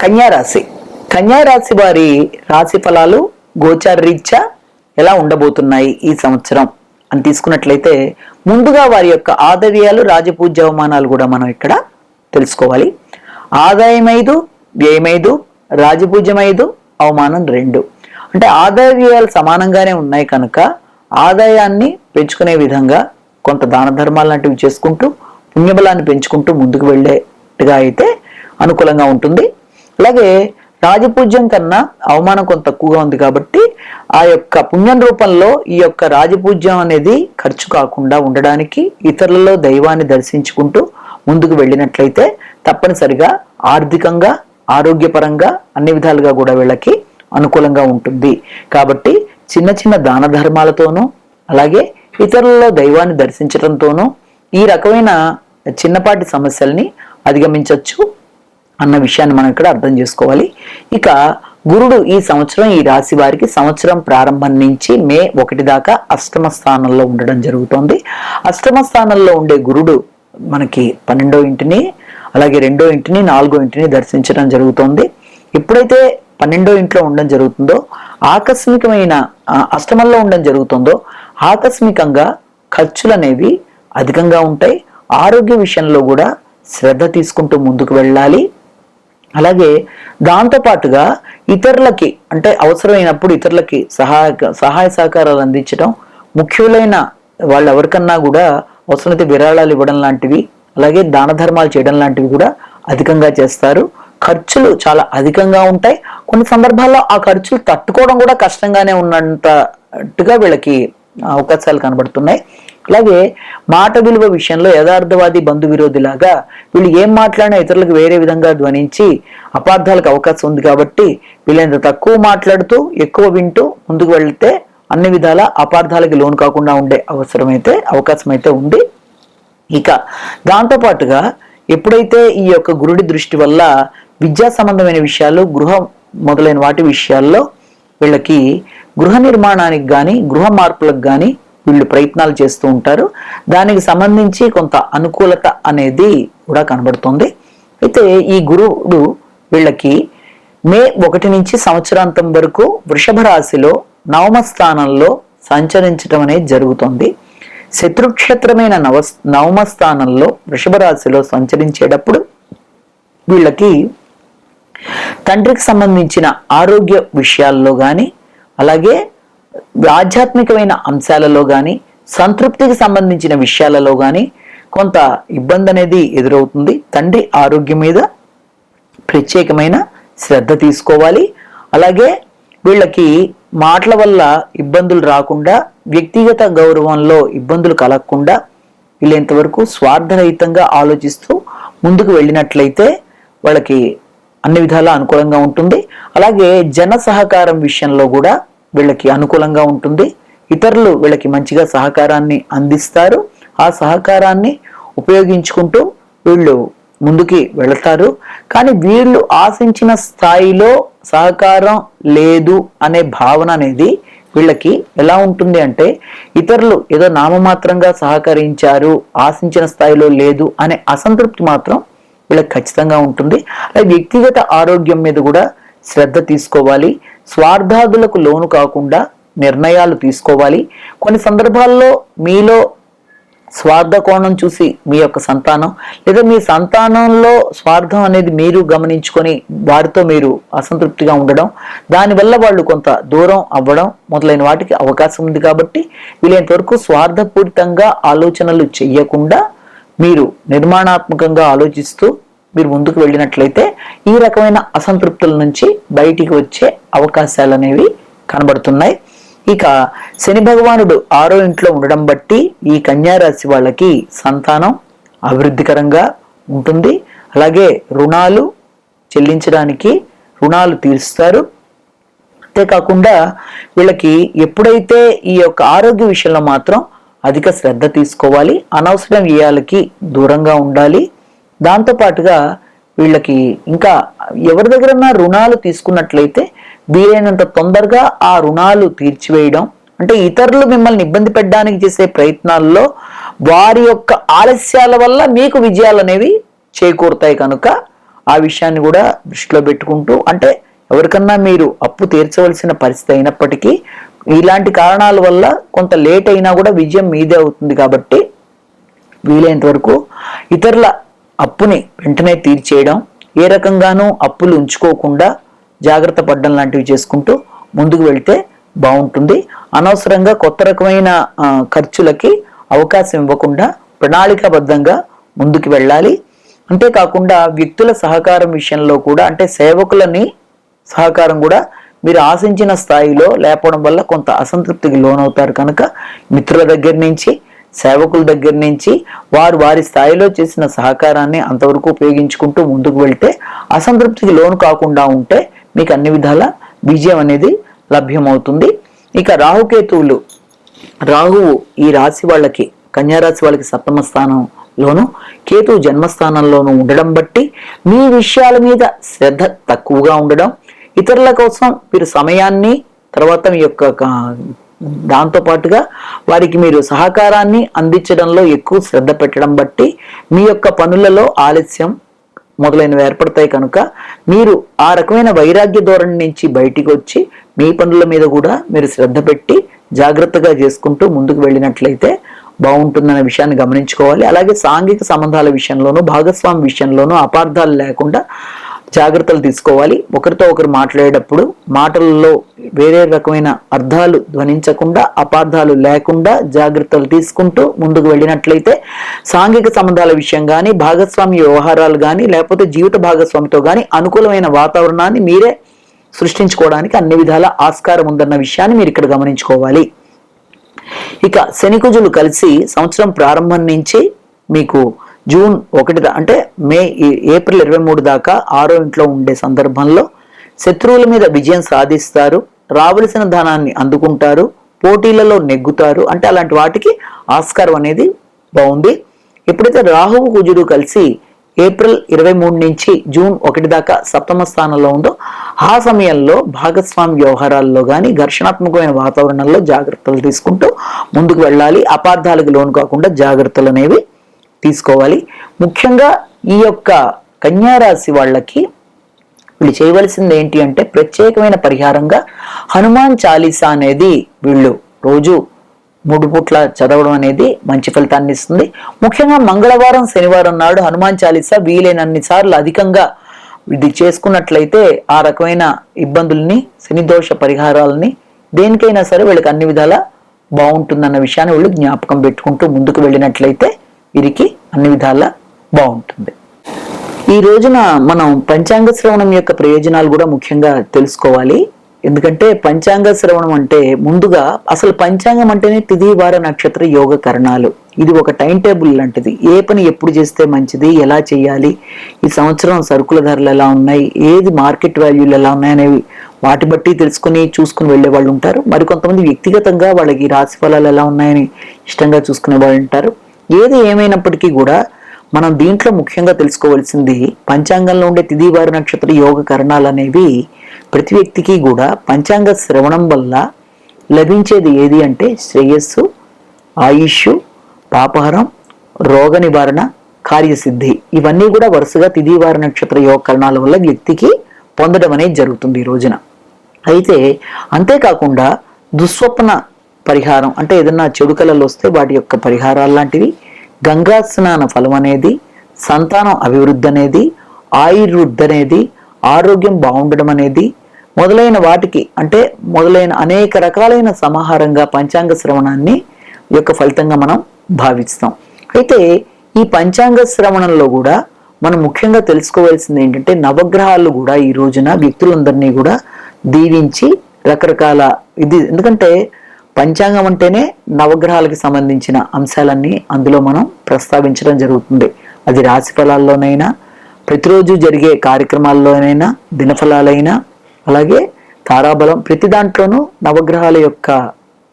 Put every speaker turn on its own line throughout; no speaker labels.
కన్యారాశి. కన్యారాశి వారి రాశి ఫలాలు గోచారరీత్యా ఎలా ఉండబోతున్నాయి ఈ సంవత్సరం? అని తీసుకున్నట్లయితే ముందుగా వారి యొక్క ఆదవ్యాలు రాజపూజ్య అవమానాలు కూడా మనం ఇక్కడ తెలుసుకోవాలి. ఆదాయం ఐదు వ్యయం ఐదు రాజపూజ్యం ఐదు అవమానం రెండు. అంటే ఆదాయ వ్యయాలు సమానంగానే ఉన్నాయి కనుక ఆదాయాన్ని పెంచుకునే విధంగా కొంత దాన ధర్మాలు లాంటివి చేసుకుంటూ పుణ్యబలాన్ని పెంచుకుంటూ ముందుకు వెళ్ళేట్టుగా అయితే అనుకూలంగా ఉంటుంది. అలాగే రాజపూజ్యం కన్నా అవమానం కొంత తక్కువగా ఉంది కాబట్టి ఆ యొక్క పుణ్యం రూపంలో ఈ యొక్క రాజపూజ్యం అనేది ఖర్చు కాకుండా ఉండడానికి ఇతరులలో దైవాన్ని దర్శించుకుంటూ ముందుకు వెళ్ళినట్లయితే తప్పనిసరిగా ఆర్థికంగా ఆరోగ్యపరంగా అన్ని విధాలుగా కూడా వీళ్ళకి అనుకూలంగా ఉంటుంది. కాబట్టి చిన్న చిన్న దాన ధర్మాలతోనూ అలాగే ఇతరులలో దైవాన్ని దర్శించడంతోనూ ఈ రకమైన చిన్నపాటి సమస్యల్ని అధిగమించవచ్చు అన్న విషయాన్ని మనం ఇక్కడ అర్థం చేసుకోవాలి. ఇక గురుడు ఈ సంవత్సరం ఈ రాశి వారికి సంవత్సరం ప్రారంభం నుంచి మే ఒకటి దాకా అష్టమ స్థానంలో ఉండడం జరుగుతోంది. అష్టమ స్థానంలో ఉండే గురుడు మనకి పన్నెండో ఇంటిని అలాగే రెండో ఇంటిని నాలుగో ఇంటిని దర్శించడం జరుగుతోంది. ఎప్పుడైతే పన్నెండో ఇంట్లో ఉండడం జరుగుతుందో ఆకస్మికమైన అష్టమంలో ఉండడం జరుగుతుందో ఆకస్మికంగా ఖర్చులు అనేవి అధికంగా ఉంటాయి. ఆరోగ్య విషయంలో కూడా శ్రద్ధ తీసుకుంటూ ముందుకు వెళ్ళాలి. అలాగే దాంతో పాటుగా ఇతరులకి అంటే అవసరమైనప్పుడు ఇతరులకి సహాయ సహాయ సహకారాలు అందించడం ముఖ్యులైన వాళ్ళు ఎవరికన్నా కూడా అవసరమైతే విరాళాలు ఇవ్వడం లాంటివి అలాగే దాన ధర్మాలు చేయడం లాంటివి కూడా అధికంగా చేస్తారు. ఖర్చులు చాలా అధికంగా ఉంటాయి. కొన్ని సందర్భాల్లో ఆ ఖర్చులు తట్టుకోవడం కూడా కష్టంగానే ఉన్నంతట్టుగా వీళ్ళకి అవకాశాలు కనబడుతున్నాయి. అలాగే మాట విలువ విషయంలో యథార్థవాది బంధు విరోధిలాగా వీళ్ళు ఏం మాట్లాడినా ఇతరులకు వేరే విధంగా ధ్వనించి అపార్థాలకు అవకాశం ఉంది కాబట్టి వీళ్ళంత తక్కువ మాట్లాడుతూ ఎక్కువ వింటూ ముందుకు వెళ్తే అన్ని విధాల అపార్థాలకి లోను కాకుండా ఉండే అవసరమైతే అవకాశం అయితే ఉంది. ఇక దాంతోపాటుగా ఎప్పుడైతే ఈ యొక్క గురుడి దృష్టి వల్ల విద్యా సంబంధమైన విషయాలు గృహం మొదలైన వాటి విషయాల్లో వీళ్ళకి గృహ నిర్మాణానికి కానీ గృహ మార్పులకు కానీ వీళ్ళు ప్రయత్నాలు చేస్తూ ఉంటారు. దానికి సంబంధించి కొంత అనుకూలత అనేది కూడా కనబడుతుంది. అయితే ఈ గురువుడు వీళ్ళకి మే ఒకటి నుంచి సంవత్సరాంతం వరకు వృషభ రాశిలో నవమ స్థానంలో సంచరించడం అనేది జరుగుతుంది. శత్రుక్షేత్రమైన నవ నవమ స్థానంలో వృషభ రాశిలో సంచరించేటప్పుడు వీళ్ళకి తండ్రికి సంబంధించిన ఆరోగ్య విషయాల్లో కానీ అలాగే ఆధ్యాత్మికమైన అంశాలలో కానీ సంతృప్తికి సంబంధించిన విషయాలలో కానీ కొంత ఇబ్బంది అనేది ఎదురవుతుంది. తండ్రి ఆరోగ్యం మీద ప్రత్యేకమైన శ్రద్ధ తీసుకోవాలి. అలాగే వీళ్ళకి మాటల వల్ల ఇబ్బందులు రాకుండా వ్యక్తిగత గౌరవంలో ఇబ్బందులు కలగకుండా వీళ్ళంతవరకు స్వార్థరహితంగా ఆలోచిస్తూ ముందుకు వెళ్ళినట్లయితే వాళ్ళకి అన్ని విధాలా అనుకూలంగా ఉంటుంది. అలాగే జన సహకారం విషయంలో కూడా వీళ్ళకి అనుకూలంగా ఉంటుంది. ఇతరులు వీళ్ళకి మంచిగా సహకారాన్ని అందిస్తారు. ఆ సహకారాన్ని ఉపయోగించుకుంటూ వీళ్ళు ముందుకి వెళతారు. కానీ వీళ్ళు ఆశించిన స్థాయిలో సహకారం లేదు అనే భావన అనేది వీళ్ళకి ఎలా ఉంటుంది అంటే ఇతరులు ఏదో నామమాత్రంగా సహకరించారు ఆశించిన స్థాయిలో లేదు అనే అసంతృప్తి మాత్రం వీళ్ళకి ఖచ్చితంగా ఉంటుంది. అలాగే వ్యక్తిగత ఆరోగ్యం మీద కూడా శ్రద్ధ తీసుకోవాలి. స్వార్థాదులకు లోను కాకుండా నిర్ణయాలు తీసుకోవాలి. కొన్ని సందర్భాల్లో మీలో స్వార్థ కోణం చూసి మీ యొక్క సంతానం లేదా మీ సంతానంలో స్వార్థం అనేది మీరు గమనించుకొని వారితో మీరు అసంతృప్తిగా ఉండడం దానివల్ల వాళ్ళు కొంత దూరం అవ్వడం మొదలైన వాటికి అవకాశం ఉంది కాబట్టి వీలైనంత వరకు స్వార్థపూరితంగా ఆలోచనలు చెయ్యకుండా మీరు నిర్మాణాత్మకంగా ఆలోచిస్తూ మీరు ముందుకు వెళ్ళినట్లయితే ఈ రకమైన అసంతృప్తుల నుంచి బయటికి వచ్చే అవకాశాలు అనేవి కనబడుతున్నాయి. ఇక శని భగవానుడు ఆరో ఇంట్లో ఉండడం బట్టి ఈ కన్యారాశి వాళ్ళకి సంతానం అభివృద్ధికరంగా ఉంటుంది. అలాగే రుణాలు చెల్లించడానికి రుణాలు తీరుస్తారు. అంతేకాకుండా వీళ్ళకి ఎప్పుడైతే ఈ యొక్క ఆరోగ్య విషయంలో మాత్రం అధిక శ్రద్ధ తీసుకోవాలి అనవసరం వ్యయాలకి దూరంగా ఉండాలి దాంతో పాటుగా వీళ్ళకి ఇంకా ఎవరి దగ్గరన్నా రుణాలు తీసుకున్నట్లయితే వీలైనంత తొందరగా ఆ రుణాలు తీర్చివేయడం అంటే ఇతరులు మిమ్మల్ని ఇబ్బంది పెట్టడానికి చేసే ప్రయత్నాల్లో వారి యొక్క ఆలస్యాల వల్ల మీకు విజయాలు అనేవి చేకూరుతాయి కనుక ఆ విషయాన్ని కూడా దృష్టిలో పెట్టుకుంటూ అంటే ఎవరికన్నా మీరు అప్పు తీర్చవలసిన పరిస్థితి అయినప్పటికీ ఇలాంటి కారణాల వల్ల కొంత లేట్ అయినా కూడా విజయం మీదే అవుతుంది కాబట్టి వీలైనంత వరకు ఇతరుల అప్పుని వెంటనే తీర్చేయడం ఏ రకంగానూ అప్పులు ఉంచుకోకుండా జాగ్రత్త పడడం లాంటివి చేసుకుంటూ ముందుకు వెళ్తే బాగుంటుంది. అనవసరంగా కొత్త రకమైన ఖర్చులకి అవకాశం ఇవ్వకుండా ప్రణాళికాబద్ధంగా ముందుకు వెళ్ళాలి. అంతేకాకుండా వ్యక్తుల సహకారం విషయంలో కూడా అంటే సేవకులని సహకారం కూడా మీరు ఆశించిన స్థాయిలో లేకపోవడం వల్ల కొంత అసంతృప్తికి లోనవుతారు కనుక మిత్రుల దగ్గర నుంచి సేవకుల దగ్గర నుంచి వారు వారి స్థాయిలో చేసిన సహకారాన్ని అంతవరకు ఉపయోగించుకుంటూ ముందుకు వెళ్తే అసంతృప్తికి లోను కాకుండా ఉంటే మీకు అన్ని విధాల విజయం అనేది లభ్యమవుతుంది. ఇక రాహుకేతువులు రాహువు ఈ రాశి వాళ్ళకి కన్యారాశి వాళ్ళకి సప్తమ స్థానంలోను కేతు జన్మస్థానంలోను ఉండడం బట్టి మీ విషయాల మీద శ్రద్ధ తక్కువగా ఉండడం ఇతరుల కోసం మీరు సమయాన్ని తర్వాత మీ యొక్క దాంతోపాటుగా దాంతో పాటుగా వారికి మీరు సహకారాన్ని అందించడంలో ఎక్కువ శ్రద్ధ పెట్టడం బట్టి మీ యొక్క పనులలో ఆలస్యం మొదలైనవి ఏర్పడతాయి కనుక మీరు ఆ రకమైన వైరాగ్య ధోరణి నుంచి బయటికి వచ్చి మీ పనుల మీద కూడా మీరు శ్రద్ధ పెట్టి జాగ్రత్తగా చేసుకుంటూ ముందుకు వెళ్ళినట్లయితే బాగుంటుందనే విషయాన్ని గమనించుకోవాలి. అలాగే సాంఘిక సంబంధాల విషయంలోనూ భాగస్వామి విషయంలోనూ అపార్థాలు లేకుండా జాగ్రత్తలు తీసుకోవాలి. ఒకరితో ఒకరు మాట్లాడేటప్పుడు మాటలలో వేరే రకమైన అర్థాలు ధ్వనించకుండా అపార్థాలు లేకుండా జాగ్రత్తలు తీసుకుంటూ ముందుకు వెళ్ళినట్లయితే సాంఘిక సంబంధాల విషయం కానీ భాగస్వామి వ్యవహారాలు కానీ లేకపోతే జీవిత భాగస్వామితో కానీ అనుకూలమైన వాతావరణాన్ని మీరే సృష్టించుకోవడానికి అన్ని విధాల ఆస్కారం ఉందన్న విషయాన్ని మీరు ఇక్కడ గమనించుకోవాలి. ఇక శనికుజులు కలిసి సంవత్సరం ప్రారంభం నుంచి మీకు జూన్ ఒకటి అంటే మే ఏప్రిల్ ఇరవై మూడు దాకా ఆరో ఇంట్లో ఉండే సందర్భంలో శత్రువుల మీద విజయం సాధిస్తారు. రావలసిన ధనాన్ని అందుకుంటారు. పోటీలలో నెగ్గుతారు. అంటే అలాంటి వాటికి ఆస్కారం అనేది బాగుంది. ఎప్పుడైతే రాహువు కుజుడు కలిసి ఏప్రిల్ ఇరవై మూడు నుంచి జూన్ ఒకటి దాకా సప్తమ స్థానంలో ఉందో ఆ సమయంలో భాగస్వామి వ్యవహారాల్లో కానీ ఘర్షణాత్మకమైన వాతావరణంలో జాగ్రత్తలు తీసుకుంటూ ముందుకు వెళ్ళాలి. అపార్థాలకు లోను కాకుండా జాగ్రత్తలు అనేవి తీసుకోవాలి. ముఖ్యంగా ఈ యొక్క కన్యారాశి వాళ్ళకి వీళ్ళు చేయవలసింది ఏంటి అంటే ప్రత్యేకమైన పరిహారంగా హనుమాన్ చాలీసా అనేది వీళ్ళు రోజు మూడు పూట్ల చదవడం అనేది మంచి ఫలితాన్ని ఇస్తుంది. ముఖ్యంగా మంగళవారం శనివారం నాడు హనుమాన్ చాలీసా వీలైనన్ని సార్లు అధికంగా ఇది చేసుకున్నట్లయితే ఆ రకమైన ఇబ్బందుల్ని శనిదోష పరిహారాలని దేనికైనా సరే వీళ్ళకి అన్ని విధాలా బాగుంటుందన్న విషయాన్ని వీళ్ళు జ్ఞాపకం పెట్టుకుంటూ ముందుకు వెళ్ళినట్లయితే వీరికి అన్ని విధాలా బాగుంటుంది. ఈ రోజున మనం పంచాంగ శ్రవణం యొక్క ప్రయోజనాలు కూడా ముఖ్యంగా తెలుసుకోవాలి. ఎందుకంటే పంచాంగ శ్రవణం అంటే ముందుగా అసలు పంచాంగం అంటేనే తిది వార నక్షత్ర యోగ కరణాలు. ఇది ఒక టైం టేబుల్ లాంటిది. ఏ పని ఎప్పుడు చేస్తే మంచిది ఎలా చేయాలి ఈ సంవత్సరం సరుకుల ధరలు ఎలా ఉన్నాయి ఏది మార్కెట్ వాల్యూలు ఎలా ఉన్నాయి అనేవి వాటి బట్టి తెలుసుకుని చూసుకుని వెళ్ళే వాళ్ళు ఉంటారు. మరి కొంతమంది వ్యక్తిగతంగా వాళ్ళకి రాశి ఫలాలు ఎలా ఉన్నాయని ఇష్టంగా చూసుకునే వాళ్ళు ఉంటారు. ఏది ఏమైనప్పటికీ కూడా మనం దీంట్లో ముఖ్యంగా తెలుసుకోవాల్సింది పంచాంగంలో ఉండే తిదివారు నక్షత్ర యోగ కరణాలు అనేవి ప్రతి వ్యక్తికి కూడా పంచాంగ శ్రవణం వల్ల లభించేది ఏది అంటే శ్రేయస్సు ఆయుష్ పాపహరం రోగ నివారణ కార్యసిద్ధి. ఇవన్నీ కూడా వరుసగా తిదివార నక్షత్ర యోగ కరణాల వల్ల వ్యక్తికి పొందడం అనేది జరుగుతుంది ఈ రోజున. అయితే అంతేకాకుండా దుస్వప్న పరిహారం అంటే ఏదన్నా చెడు కళలు వస్తే వాటి యొక్క పరిహారాలు లాంటివి గంగా స్నాన ఫలం అనేది సంతానం అభివృద్ధి అనేది ఆయుర్వృద్ధి అనేది ఆరోగ్యం బాగుండడం అనేది మొదలైన వాటికి అంటే మొదలైన అనేక రకాలైన సమాహారంగా పంచాంగ శ్రవణాన్ని యొక్క ఫలితంగా మనం భావిస్తాం. అయితే ఈ పంచాంగ శ్రవణంలో కూడా మనం ముఖ్యంగా తెలుసుకోవాల్సింది ఏంటంటే నవగ్రహాలు కూడా ఈ రోజున వ్యక్తులందరినీ కూడా దీవించి రకరకాల ఇది ఎందుకంటే పంచాంగం అంటేనే నవగ్రహాలకు సంబంధించిన అంశాలన్నీ అందులో మనం ప్రస్తావించడం జరుగుతుంది. అది రాశి ఫలాల్లోనైనా ప్రతిరోజు జరిగే కార్యక్రమాల్లోనైనా దినఫలాలైనా అలాగే తారాబలం ప్రతి దాంట్లోనూ నవగ్రహాల యొక్క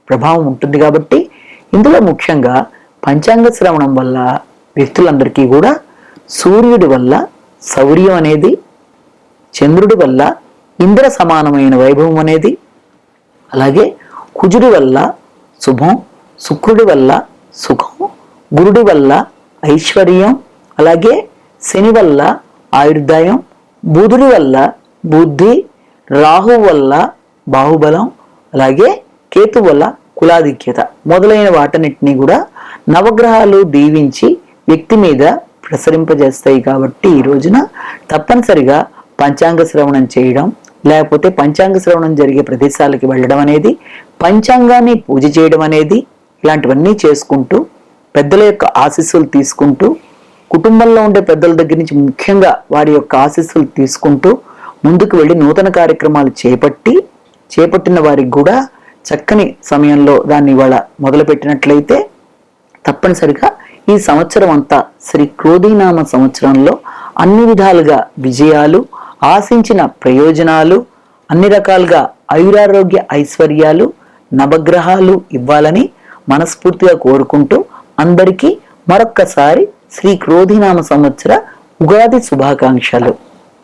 ప్రభావం ఉంటుంది కాబట్టి ఇందులో ముఖ్యంగా పంచాంగ శ్రవణం వల్ల వ్యక్తులందరికీ కూడా సూర్యుడి వల్ల శౌర్యం అనేది చంద్రుడి వల్ల ఇంద్ర సమానమైన వైభవం అనేది అలాగే కుజుడి వల్ల శుభం శుక్రుడి వల్ల సుఖం గురుడి వల్ల ఐశ్వర్యం అలాగే శని వల్ల ఆయుర్దాయం బుధుడి వల్ల బుద్ధి రాహు వల్ల బాహుబలం అలాగే కేతు వల్ల కులాధిక్యత మొదలైన వాటన్నిటిని కూడా నవగ్రహాలు దీవించి వ్యక్తి మీద ప్రసరింపజేస్తాయి కాబట్టి ఈ రోజున తప్పనిసరిగా పంచాంగ శ్రవణం చేయడం లేకపోతే పంచాంగ శ్రవణం జరిగే ప్రదేశాలకి వెళ్ళడం అనేది పంచాంగాన్ని పూజ చేయడం అనేది ఇలాంటివన్నీ చేసుకుంటూ పెద్దల యొక్క ఆశీస్సులు తీసుకుంటూ కుటుంబంలో ఉండే పెద్దల దగ్గర నుంచి ముఖ్యంగా వారి యొక్క ఆశీస్సులు తీసుకుంటూ ముందుకు వెళ్ళి నూతన కార్యక్రమాలు చేపట్టి చేపట్టిన వారికి కూడా చక్కని సమయంలో దాన్ని ఇవాళ మొదలుపెట్టినట్లయితే తప్పనిసరిగా ఈ సంవత్సరం అంతా శ్రీ క్రోధీనామ సంవత్సరంలో అన్ని విధాలుగా విజయాలు ఆశించిన ప్రయోజనాలు అన్ని రకాలుగా ఆయురారోగ్య ఐశ్వర్యాలు నవగ్రహాలు ఇవ్వాలని మనస్ఫూర్తిగా కోరుకుంటూ అందరికీ మరొక్కసారి శ్రీ క్రోధినామ సంవత్సర ఉగాది శుభాకాంక్షలు.